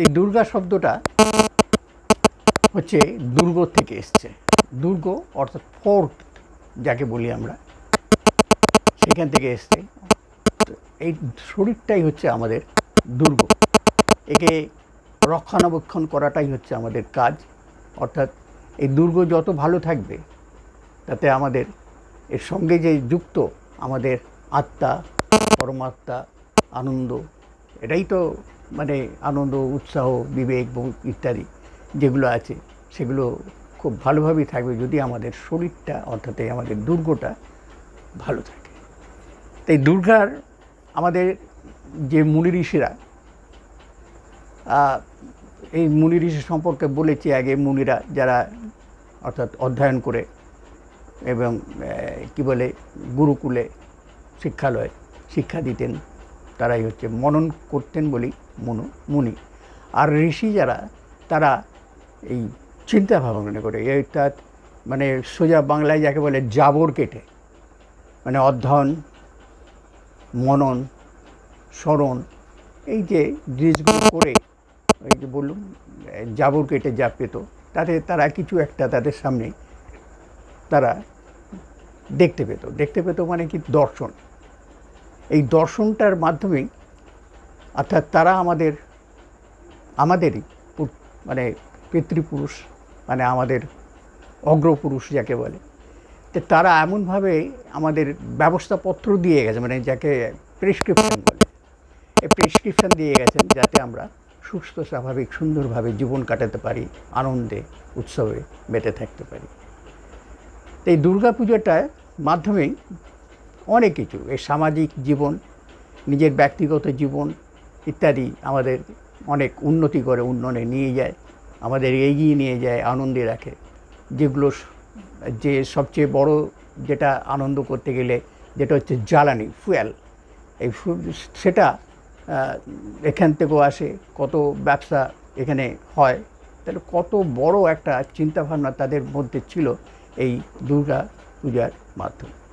এই দুর্গা শব্দটা হচ্ছে দুর্গ থেকে এসছে। দুর্গ অর্থাৎ ফোর্ট যাকে বলি আমরা, সেখান থেকে এসছে। এই শরীরটাই হচ্ছে আমাদের দুর্গ। একে রক্ষণাবেক্ষণ করাটাই হচ্ছে আমাদের কাজ। অর্থাৎ এই দুর্গ যত ভালো থাকবে, তাতে আমাদের এর সঙ্গে যে যুক্ত আমাদের আত্মা, পরমাত্মা, আনন্দ, এটাই তো মানে আনন্দ, উৎসাহ, বিবেক ইত্যাদি যেগুলো আছে, সেগুলো খুব ভালোভাবেই থাকবে যদি আমাদের শরীরটা, অর্থাৎ আমাদের দুর্গটা ভালো থাকে। তাই দুর্গার আমাদের যে মুনি ঋষিরা এই মুনি ঋষি সম্পর্কে বলেছি আগে, মুনিরা যারা অর্থাৎ অধ্যয়ন করে এবং কি বলে, গুরুকুলে শিক্ষালয়ে শিক্ষা দিতেন তারাই হচ্ছে মনন করতেন বলি মনু, মুনি। আর ঋষি যারা, তারা এই চিন্তা ভাবনা করে অর্থাৎ মানে সোজা বাংলায় যাকে বলে জাবর কেটে মানে অধ্যয়ন, মনন, স্মরণ, এই যে জিনিসগুলো করে, এই যে বললুম, জাবর কেটে যা পেত, তাতে তারা কিছু একটা তাদের সামনে তারা দেখতে পেত। দেখতে পেত মানে কি? দর্শন। এই দর্শনটার মাধ্যমেই অর্থাৎ তারা আমাদের, আমাদেরই মানে পিতৃপুরুষ মানে আমাদের অগ্রপুরুষ যাকে বলে। তো তারা এমনভাবে আমাদের ব্যবস্থাপত্র দিয়ে গেছে মানে যাকে প্রেসক্রিপশন বলে। এই প্রেসক্রিপশন দিয়ে গেছেন যাতে আমরা সুস্থ, স্বাভাবিক, সুন্দরভাবে জীবন কাটাতে পারি, আনন্দে, উৎসবে মেতে থাকতে পারি। এই দুর্গা পুজোটার মাধ্যমেই অনেক কিছু। এই সামাজিক জীবন, নিজের ব্যক্তিগত জীবন ইত্যাদি আমাদের অনেক উন্নতি করে, উন্নয়নে নিয়ে যায়, আমাদের এগিয়ে নিয়ে যায়, আনন্দে রাখে। যেগুলো যে সবচেয়ে বড় যেটা আনন্দ করতে গেলে যেটা হচ্ছে জ্বালানি, ফুয়েল। এই সেটা এখান থেকেও আসে, কত ব্যবসা এখানে হয়। তাহলে কত বড় একটা চিন্তাভাবনা তাদের মধ্যে ছিল এই দুর্গা পূজার মাধ্যমে।